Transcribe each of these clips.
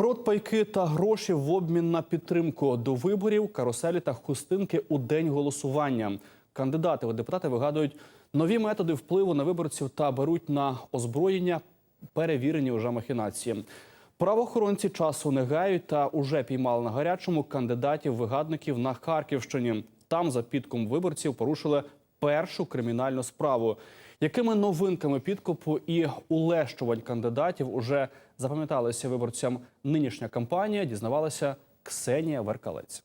Продпайки та гроші в обмін на підтримку до виборів, каруселі та хустинки у день голосування. Кандидати у депутати вигадують нові методи впливу на виборців та беруть на озброєння перевірені вже махінації. Правоохоронці часу не гають та уже піймали на гарячому кандидатів-вигадників на Харківщині. Там за підком виборців порушили першу кримінальну справу. Якими новинками підкупу і улещувань кандидатів уже запам'яталися виборцям нинішня кампанія, дізнавалася Ксенія Веркалець.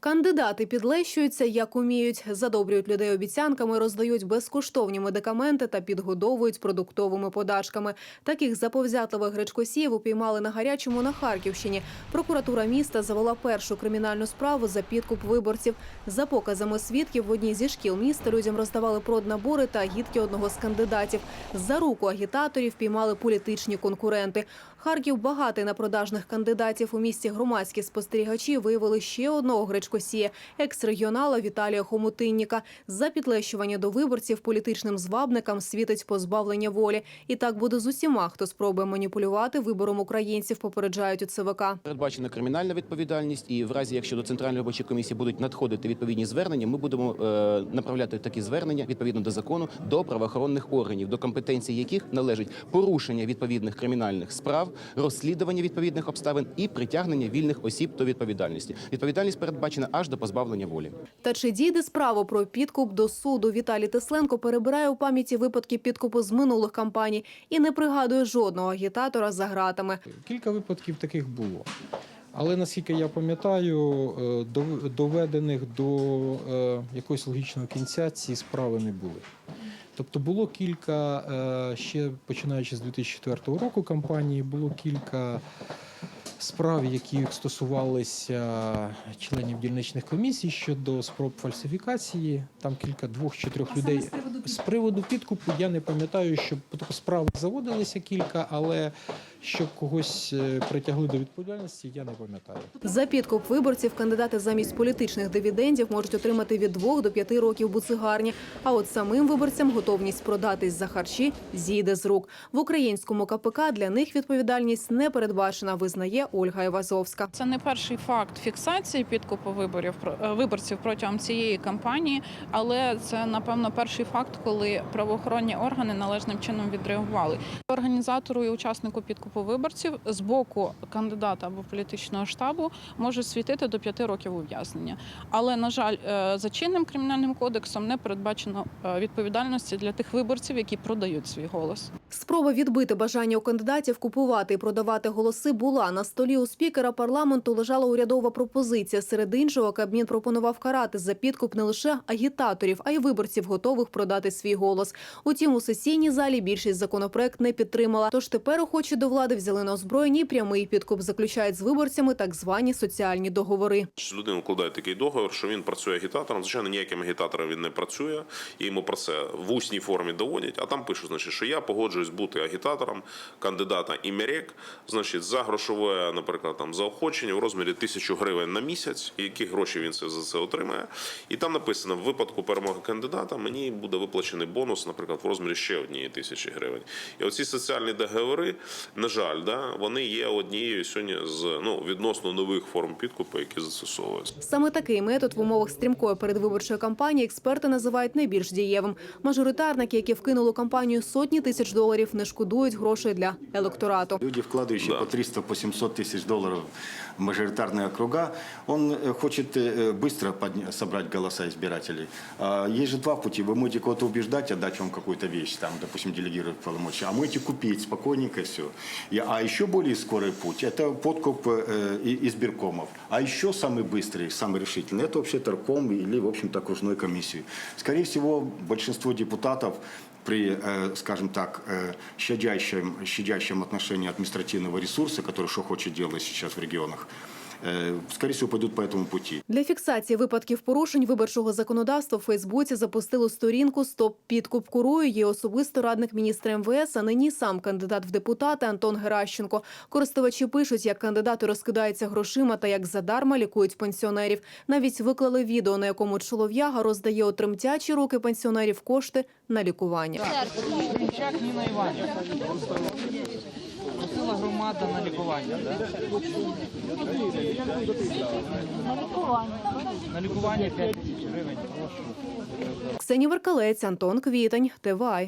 Кандидати підлещуються як уміють, задобрюють людей обіцянками, роздають безкоштовні медикаменти та підгодовують продуктовими подачками. Таких заповзятливих гречкосіїв упіймали на гарячому на Харківщині. Прокуратура міста завела першу кримінальну справу за підкуп виборців. За показами свідків в одній зі шкіл міста людям роздавали проднабори та гідки одного з кандидатів. За руку агітаторів піймали політичні конкуренти. Харків багатий на продажних кандидатів. У місті громадські спостерігачі виявили ще одного гречкосія – екс-регіонала Віталія Хомутинніка. За підлещування до виборців політичним звабникам світить позбавлення волі. І так буде з усіма, хто спробує маніпулювати вибором українців, попереджають у ЦВК. Передбачена кримінальна відповідальність, і в разі, якщо до центральної виборчої комісії будуть надходити відповідні звернення, ми будемо е, направляти такі звернення відповідно до закону до правоохоронних органів, до компетенції яких належить порушення відповідних кримінальних справ, розслідування відповідних обставин і притягнення вільних осіб до відповідальності. Відповідальність передбачена аж до позбавлення волі. Та чи дійде справа про підкуп до суду? Віталій Тесленко перебирає у пам'яті випадки підкупу з минулих кампаній і не пригадує жодного агітатора за ґратами. Кілька випадків таких було. Але наскільки я пам'ятаю, е, доведених до е, якогось логічного кінця ці справи не були. Тобто було кілька, е, ще починаючи з 2004 року кампанії, було кілька справ, які стосувалися членів дільничних комісій щодо спроб фальсифікації. Там кілька двох чи трьох людей. З приводу підкупу я не пам'ятаю, що справи заводилися кілька, але щоб когось е, притягли до відповідальності, я не пам'ятаю. За підкуп виборців кандидати замість політичних дивідендів можуть отримати від 2 до 5 років буцигарні. А от самим виборцям готовність продатись за харчі зійде з рук. В українському КПК для них відповідальність не передбачена, визнає Ольга Івазовська. Це не перший факт фіксації підкупу виборів е, виборців протягом цієї кампанії, але це напевно перший факт, коли правоохоронні органи належним чином відреагували. Організатору і учаснику підкупу виборців з боку кандидата або політичного штабу може світити до п'яти років ув'язнення. Але на жаль, е, за чинним кримінальним кодексом не передбачено е, відповідальності для тих виборців, які продають свій голос. Спроба відбити бажання у кандидатів купувати і продавати голоси була. На столі у спікера парламенту лежала урядова пропозиція. Серед іншого, Кабмін пропонував карати за підкуп не лише агітаторів, а й виборців, готових продати свій голос. Утім, у сесійній залі більшість законопроект не підтримала. Тож тепер охочі до влади взяли на озброєнні прямий підкуп. Заключають з виборцями так звані соціальні договори. Людина укладає такий договір, що він працює агітатором. Звичайно, ніяким агітатором він не працює, йому про це в усній формі доводять. А там пишуть, значить, що я погоджуюсь бути агітатором кандидата імерек, значить, за грошове, наприклад, там заохочення в розмірі тисячу гривень на місяць, і які гроші він це за це отримає. І там написано: в випадку перемоги кандидата мені буде виплачений бонус, наприклад, в розмірі ще однієї тисячі гривень. І оці соціальні договори, на жаль, да, вони є однією сьогодні з ну відносно нових форм підкупу, які застосовуються. Саме такий метод в умовах стрімкої передвиборчої кампанії експерти називають найбільш дієвим. Мажоритарники, які вкинули кампанію сотні тисяч доларів, не шкодують грошей для електорату. Люди, вкладывающие Да. по 300, по 700 тысяч долларов в мажоритарные округа, он э, хочет э, быстро подня- собрать голоса избирателей. А Есть же два пути. Вы можете кого-то убеждать, отдать вам какую-то вещь, там, допустим, делегировать полномочия, а можете купить спокойненько все. А еще более скорый путь – это подкуп э, и- избиркомов. А еще самый быстрый, самый решительный – это вообще торком или, в общем-то, окружной комиссии. Скорее всего, большинство депутатов при, э, скажем так, э, щадящем, щадящем отношении административного ресурса, который что хочет делать сейчас в регионах, э, скорее всего, пойдут по этому пути. Для фіксації випадків порушень виборчого законодавства в Фейсбуці запустили сторінку «Стоп підкуп курою». Є особисто радник міністра МВС, а нині сам кандидат в депутати Антон Геращенко. Користувачі пишуть, як кандидати розкидаються грошима та як задарма лікують пенсіонерів. Навіть виклали відео, на якому чолов'яга роздає у тремтячі руки пенсіонерів кошти на лікування. Ціла громада на лікування, да? На лікування 5 тисяч гривень. Ксенія Веркалець, Антон Квітень, ТВАЙ.